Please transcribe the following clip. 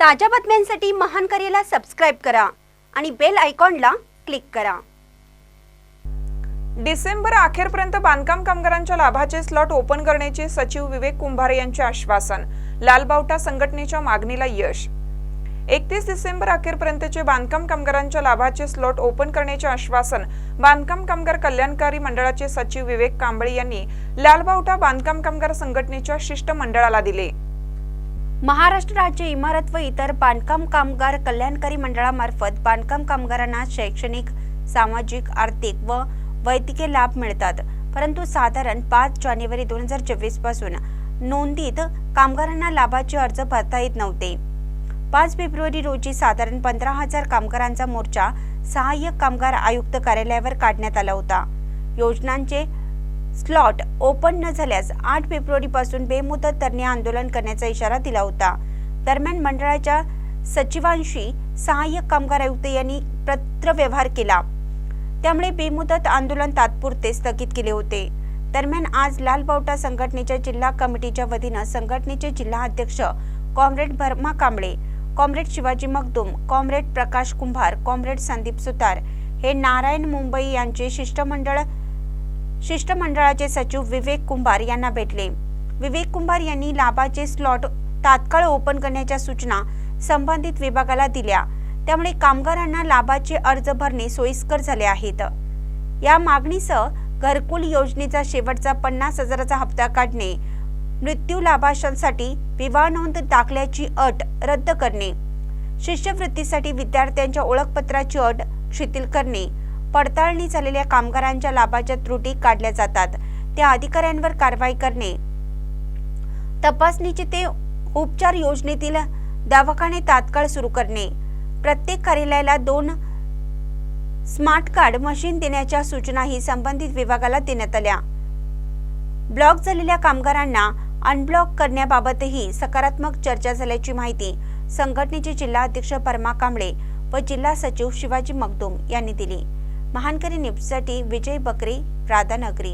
ताज्या बातम्यांसाठी महान करेला सबस्क्राईब करा आणि बेल आयकॉनला क्लिक करा. डिसेंबर अखेरपर्यंत बांधकाम कामगारांच्या लाभाचे स्लॉट ओपन करण्याचे सचिव विवेक कुंभारे यांचे आश्वासन. लालबावटा संघटनेच्या मागणीला यश. एकतीस डिसेंबर अखेरपर्यंतचे बांधकाम कामगारांच्या लाभाचे स्लॉट ओपन करण्याचे आश्वासन बांधकाम कामगार कल्याणकारी मंडळाचे सचिव विवेक कांबळे यांनी लालबावटा बांधकाम कामगार संघटनेच्या शिष्टमंडळाला दिले. महाराष्ट्र राज्य इमारत व इतर बांधकाम कामगार कल्याणकारी मंडळामार्फत बांधकाम कामगारांना शैक्षणिक सामाजिक आर्थिक व वैद्यकीय लाभ मिळतात. परंतु साधारण पाच जानेवारी दोन हजार चोवीसपासून नोंदीत कामगारांना लाभाचे अर्ज भरता येत नव्हते. पाच फेब्रुवारी रोजी साधारण पंधरा हजार कामगारांचा मोर्चा सहाय्यक कामगार आयुक्त कार्यालयावर काढण्यात आला होता. योजनांचे स्लॉट ओपन न झाल्यास आठ फेब्रुवारीपासून बेमुदत तरणे आंदोलन करण्याचा इशारा दिला होता. दरम्यान मंडळाच्या सचिवांशी सहाय्यक कामगार आयुक्त यांनी पत्रव्यवहार केला. त्यामुळे बेमुदत आंदोलन तात्पुरते स्थगित केले होते. दरम्यान आज लालबावटा संघटनेच्या जिल्हा कमिटीच्या वतीनं संघटनेचे जिल्हा अध्यक्ष comrade Bharma Kamble comrade Shivaji Magdum comrade Prakash Kumbhar comrade Sandeep Sutar हे नारायण मुंबई यांचे शिष्टमंडळ शिष्टमंडळाचे सचिव विवेक कुंभार यांना भेटले. विवेक कुंभार यांनी लाभाचे स्लॉट तात्काळ ओपन करण्याच्या सूचना संबंधित विभागाला दिल्या. त्यामुळे कामगारांना लाभाचे अर्ज भरणे सोयीस्कर झाले आहेत. या मागणीसह घरकुल योजनेचा शेवटचा पन्नास हजाराचा हप्ता काढणे मृत्यू लाभांशांसाठी विवाह नोंद दाखल्याची अट रद्द करणे शिष्यवृत्तीसाठी विद्यार्थ्यांच्या ओळखपत्राची अट शिथिल करणे पडताळणी झालेल्या कामगारांच्या लाभाच्या त्रुटी काढल्या जातात. त्या अधिकाऱ्यांवर कारवाई करणे. तपासणीचे ते उपचार योजनेतील दवाखाने तात्काळ सुरू करणे. प्रत्येक कार्यालयाला दोन स्मार्ट कार्ड मशीन देण्याच्या सूचनाही संबंधित विभागाला देण्यात आल्या. ब्लॉक झालेल्या कामगारांना अनब्लॉक करण्याबाबतही सकारात्मक चर्चा झाल्याची माहिती संघटनेचे जिल्हा अध्यक्ष परमा कांबळे व जिल्हा सचिव शिवाजी मगदुम यांनी दिली. महानकरी न्यूजसाठी विजय बकरी राधानगरी.